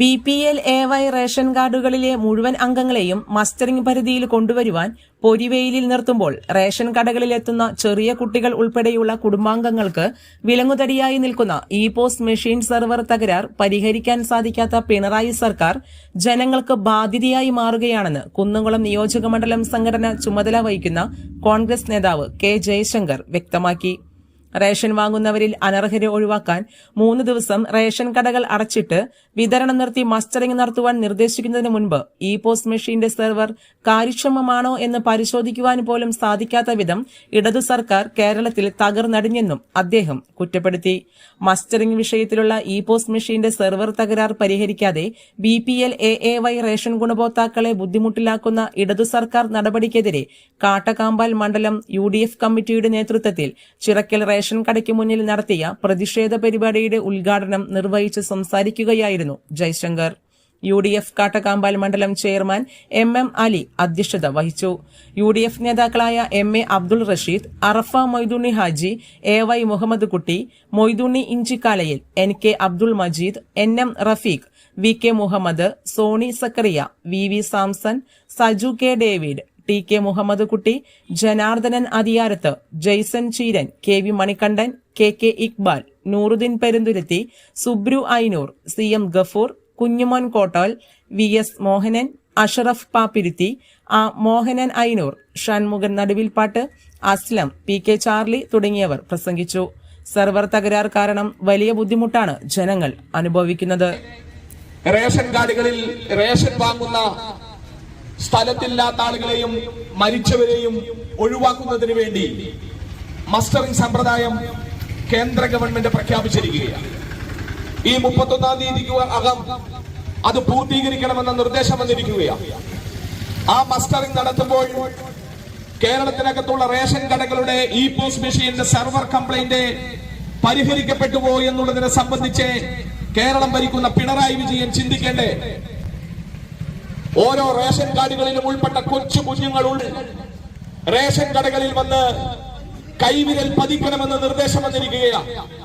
B P L A Y ration കാർഡുകളിലെ മുഴുവൻ അംഗങ്ങളെയും mustering പരിധിയിൽ കൊണ്ടുവരുവാൻ പൊരിവെയിലിൽ നിർത്തുമ്പോൾ റേഷൻ കടകളിലെത്തുന്ന ചെറിയ കുട്ടികൾ ഉൾപ്പെടെയുള്ള കുടുംബാംഗങ്ങൾക്ക് വിലങ്ങുതടിയായി നിൽക്കുന്ന ഇ പോസ്റ്റ് മെഷീൻ സെർവർ തകരാർ പരിഹരിക്കാൻ സാധിക്കാത്ത പിണറായി സർക്കാർ ജനങ്ങൾക്ക് ബാധ്യതയായി മാറുകയാണെന്ന് കുന്നംകുളം നിയോജകമണ്ഡലം സംഘടന ചുമതല വഹിക്കുന്ന കോൺഗ്രസ് നേതാവ് കെ ജയശങ്കർ വ്യക്തമാക്കി. റേഷൻ വാങ്ങുന്നവരിൽ അനർഹരെ ഒഴിവാക്കാൻ മൂന്ന് ദിവസം റേഷൻ കടകൾ അടച്ചിട്ട് വിതരണം നിർത്തി മസ്റ്ററിംഗ് നടത്തുവാൻ നിർദ്ദേശിക്കുന്നതിന് മുൻപ് ഇ പോസ്റ്റ് മെഷീന്റെ സെർവർ കാര്യക്ഷമമാണോ എന്ന് പരിശോധിക്കുവാൻ പോലും സാധിക്കാത്ത വിധം ഇടതു സർക്കാർ കേരളത്തിൽ തകർന്നടിഞ്ഞെന്നും അദ്ദേഹം കുറ്റപ്പെടുത്തി. മസ്റ്ററിംഗ് വിഷയത്തിലുള്ള ഇ പോസ്റ്റ് മെഷീന്റെ സെർവർ തകരാർ പരിഹരിക്കാതെ B P L A A Y ration ഗുണഭോക്താക്കളെ ബുദ്ധിമുട്ടിലാക്കുന്ന ഇടതു സർക്കാർ നടപടിക്കെതിരെ കാട്ടകാമ്പാൽ മണ്ഡലം യു കമ്മിറ്റിയുടെ നേതൃത്വത്തിൽ ചിറക്കൽ റേഷൻ കടയ്ക്ക് മുന്നിൽ നടത്തിയ പ്രതിഷേധ പരിപാടിയുടെ ഉദ്ഘാടനം നിർവഹിച്ച് സംസാരിക്കുകയായിരുന്നു Jayashankar. U D F Kattakampal മണ്ഡലം ചെയർമാൻ എം എം അലി അധ്യക്ഷത വഹിച്ചു. യു ഡി എഫ് നേതാക്കളായ M A Abdul Rasheed Arafa Moythunni Haji A Y Muhammad Kutty Moythunni ഇഞ്ചിക്കാലയിൽ N K Abdul Majeed N M Rafeeq V K Muhammad Soni Zachariah V V Samson Saju K David T K Muhammad Kutty Janardhanan Athiyarath Jason Cheeran K V Manikandan K K Iqbal Nooruddeen Perunthuruthi Subru Ainoor C M Gafoor Kunjumon Kottol V S Mohanan Ashraf Pappiruthi A Mohanan Ainoor Shanmukhan Naduvilpattu Aslam P K Charlie തുടങ്ങിയവർ പ്രസംഗിച്ചു. Server തകരാർ കാരണം വലിയ ബുദ്ധിമുട്ടാണ് ജനങ്ങൾ അനുഭവിക്കുന്നത്. Ration കാർഡുകളിൽ ration വാങ്ങുന്ന സ്ഥലത്തില്ലാത്ത ആളുകളെയും മരിച്ചവരെയും ഒഴിവാക്കുന്നതിന് വേണ്ടി മസ്റ്ററിംഗ് സമ്പ്രദായം കേന്ദ്ര ഗവൺമെന്റ് പ്രഖ്യാപിച്ചിരിക്കുകയാണ്. ഈ മുപ്പത്തൊന്നാം തീയതിക്ക് അകം അത് പൂർത്തീകരിക്കണമെന്ന നിർദ്ദേശം വന്നിരിക്കുകയാണ്. ആ മസ്റ്ററിംഗ് നടത്തുമ്പോൾ കേരളത്തിനകത്തുള്ള റേഷൻ കടകളുടെ ഇ പോസ് മെഷീന്റെ സെർവർ കംപ്ലൈന്റ് പരിഹരിക്കപ്പെട്ടു പോയി എന്നുള്ളതിനെ സംബന്ധിച്ച് കേരളം ഭരിക്കുന്ന പിണറായി വിജയൻ ചിന്തിക്കേണ്ടേ? ഓരോ റേഷൻ കാർഡുകളിലും ഉൾപ്പെട്ട കൊച്ചു കുഞ്ഞുങ്ങളുണ്ട്. റേഷൻ കടകളിൽ വന്ന് കൈവിരൽ പതിക്കണമെന്ന് നിർദ്ദേശം വന്നിരിക്കുകയാണ്.